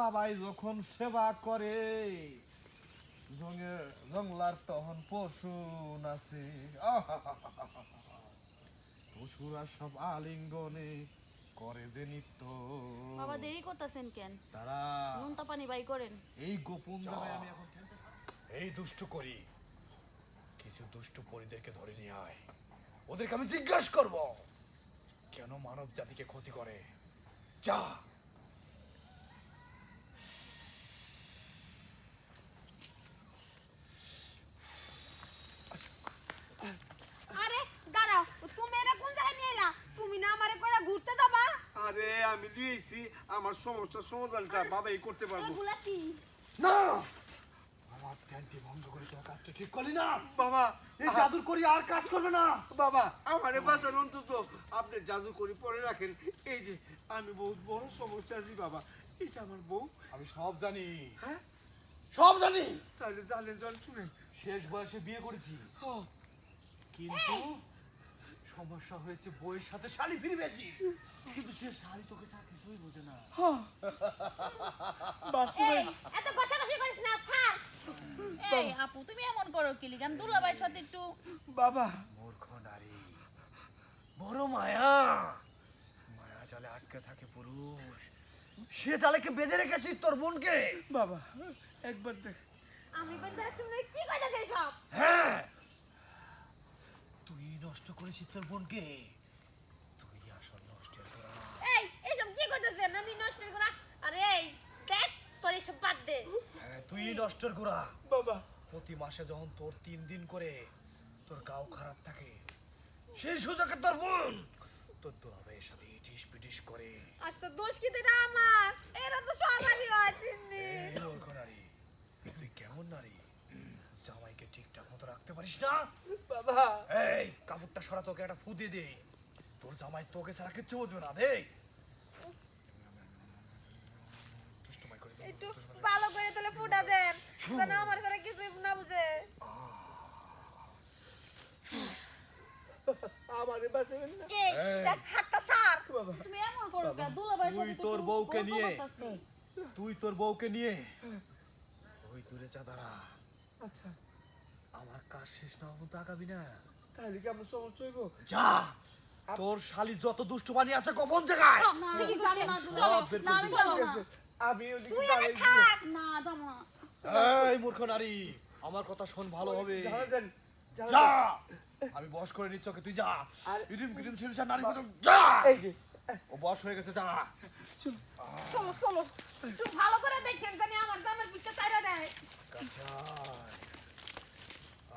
বাবাই যখন সেবা করে জঙ্গে জংলার তখন পশু নাচে। পশুরা সব আলিঙ্গনে করে যে নিত্য। বাবা দেরি করতেছেন কেন? তারা নুনতা পানি বাই করেন। এই গোপন জায়গায় আমি এখন এই দুষ্ট করি কিছু দুষ্ট পরিদেরকে ধরে নিয়ে আয়। ওদেরকে আমি জিজ্ঞাসা করব কেন মানব জাতিকে ক্ষতি করে? যা। আরে দাঁড়াও তুমি এরা কোন জায়গায় নিয়ে এলা? তুমি না আমারে করে ঘুরতে যাবা? আরে আমি দিয়েছি আমার সমস্যার সমাধানটা বাবাই করতে পারব। এগুলা কি? না আমার করে তোর কাজটা ঠিক করলি না? বাবা এই জাদুর করি আর কাজ করবে না। বাবা আমারে বাঁচান অন্তত। আপনি জাদু করে পরে রাখেন। এই যে আমি বহুত বড় সমস্যা আছি বাবা। এটা আমার বউ। আমি সব জানি। হ্যাঁ? সব জানি। তাহলে জানেন জল শুনেন শেষ বয়সে বিয়ে করেছি। কিন্তু সমস্যা হয়েছে বইয়ের সাথে শালি ফিরে পেয়েছি কিন্তু সে শালি তোকে চা কিছুই বোঝে না। এত কষাকষি করিস না থাক এই আপু তুমি এমন করো কি লিগাম দুলাভাইয়ের সাথে একটু বাবা। মূর্খ নারী। বড় মায়া। মায়া জালে আটকে থাকে পুরুষ। সে জালেকে বেঁধে রেখেছিস তোর বোনকে। বাবা একবার দেখ। আমি বলতে তুমি কি কইতাছ সব হ্যাঁ। নষ্ট করেছিস তোর বোনকে? তুই আসল নষ্টের করা। এই এইসব কি কইতাছেন আমি নষ্ট করা? আরে এই দেখ তোর এসব বাদ দে। হ্যাঁ তুই নষ্টের গোড়া বাবা। প্রতি মাসে যখন তোর তিন দিন করে তোর গাও খারাপ থাকে সেই সুযোগে তোর বোন তোর তো দুলাভাইয়ের সাথে ইটিস পিটিস করে। আজ আচ্ছা দোষ কি এটা আমার? এরা তো সবারই নারী তুই কেমন নারী? জামাইকে ঠিকঠাক মতো রাখতে পারিস না? বাবা। এই কাপড়টা সরা তোকে একটা ফু দিয়ে দে। তোর জামাই তোকে ছাড়া কিচ্ছু বুঝবে না দে দুষ্টুমাই করে দে, একটু ভালো করে তাহলে ফুটা দেন যেন আমার সাথে কিছু না বুঝে। আমারে বাঁচাবেন না। এই এই। দেখ হাতটা ছাড়। তুমি এমন করো কেন? দুলাভাইয়ের তুই তোর বউকে নিয়ে। তুই তোর বউকে নিয়ে। ওই দূরে চা দাঁড়া। আচ্ছা। আমার কাজ শেষ না হব না। তাহলে কি আমার সমস্যা হইব? যা! তোর শালি যত দুষ্ট বানি আছে গোপন জায়গায়! আমি জানি না সব বের করে আমি দিবি। চলো না। আমি ওদিকে তুই আগে থাক! না যাব এই মূর্খ নারী আমার কথা শোন ভালো হবে। যা! আমি বস করে নিচ্ছি ওকে তুই যা। গিরিম ছিড়ি নারী যা! ও বস হয়ে গেছে যা। চলো। চলো ভালো করে দেখেন জানি আমার জামার পিছনে চাইরা দেয়। কাছে আয়।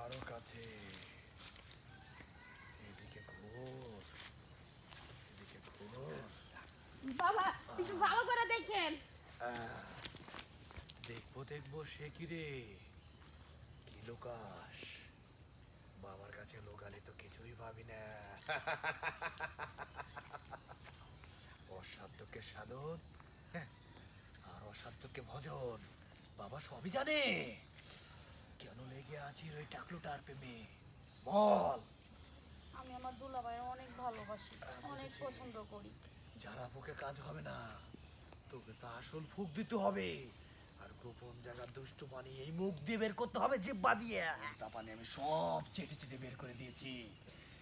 আরও কাছে এদিকে ঘোর এদিকে ঘোর বাবা একটু ভালো করে দেখেন। দেখব দেখব সে কি রে? কি লোকাস? বাবার কাছে লোকালে তো কিছুই ভাবি না। অসাধ্যকে সাধন হ্যাঁ, আর অসাধ্যকে ভজন। বাবা সবই জানে। কেন লেগে আছিস ওই টাকলুটার প্রেমে? বল। আমি আমার দুলাভাইয়ের অনেক ভালোবাসি অনেক পছন্দ করি। যারা বুকে কাজ হবে না তোকে তো আসল ফুক দিতে হবে। আর গোপন জায়গার দুষ্টু পানি এই মুখ দিয়ে বের করতে হবে জিব্বা দিয়ে। তা পানি আমি সব চেটে চেটে বের করে দিয়েছি।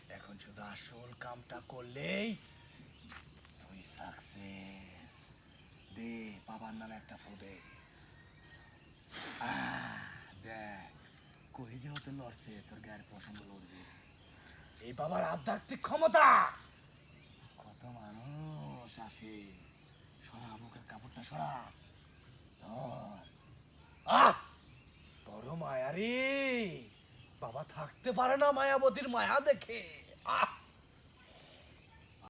এখন শুধু আসল কামটা করলেই তুই সাকসেস দে বাবার নামে একটা ফু দে। আহ, দেখ কলিজে হতে লড়ছে তোর গায়ের পছন্দ লড়বে। এই বাবার আধ্যাত্মিক ক্ষমতা! আসে সরা মুখের কাপড়টা, সরা। আহ! বড় মায়া রে। বাবা থাকতে পারে না মায়াবতীর মায়া দেখে। আহ!